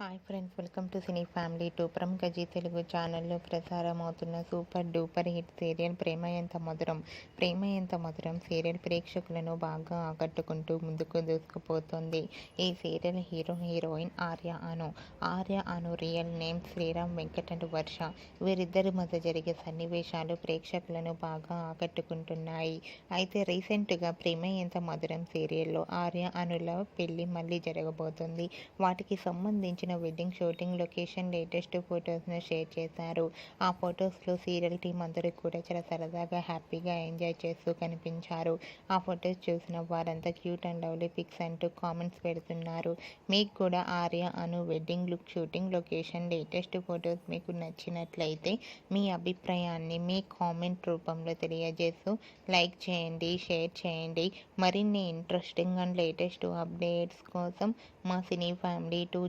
Hi friends welcome to cine family two ప్రముఖ G Telugu ఛానల్లో ప్రసారం అవుతున్న super duper hit serial Prema Entha Madhuram? Prema ఎంత మధురం? సీరియల్ ప్రేక్షకులను బాగా ఆకట్టుకుంటూ ముందుకు దూసుకుపోతుంది. ఈ serial hero heroine Arya Anu. Arya Anu real name Sriram Venkat and Varsha. వీరిద్దరి మధ్య జరిగే సన్నివేశాలు ప్రేక్షకులను బాగా ఆకట్టుకుంటున్నాయి. అయితే రీసెంట్గా ప్రేమ ఎంత మధురం సీరియల్లో ఆర్య అనుల పెళ్ళి మళ్ళీ జరగబోతుంది. వాటికి సంబంధించిన వెడ్డింగ్ షూటింగ్ లొకేషన్ లేటెస్ట్ ఫొటోస్ను షేర్ చేశారు. ఆ ఫొటోస్లో సీరియల్ టీం అందరూ కూడా చాలా సరదాగా హ్యాపీగా ఎంజాయ్ చేస్తూ కనిపించారు. ఆ ఫొటోస్ చూసిన వారంతా క్యూట్ అండ్ లవ్లీ పిక్స్ అంటూ కామెంట్స్ పెడుతున్నారు. మీకు కూడా Arya Anu wedding look shooting location latest photos మీకు నచ్చినట్లయితే మీ అభిప్రాయాన్ని మీ కామెంట్ రూపంలో తెలియజేస్తూ లైక్ చేయండి షేర్ చేయండి. మరిన్ని ఇంట్రెస్టింగ్ అండ్ లేటెస్ట్ అప్డేట్స్ కోసం మా సినీ ఫ్యామిలీ టూ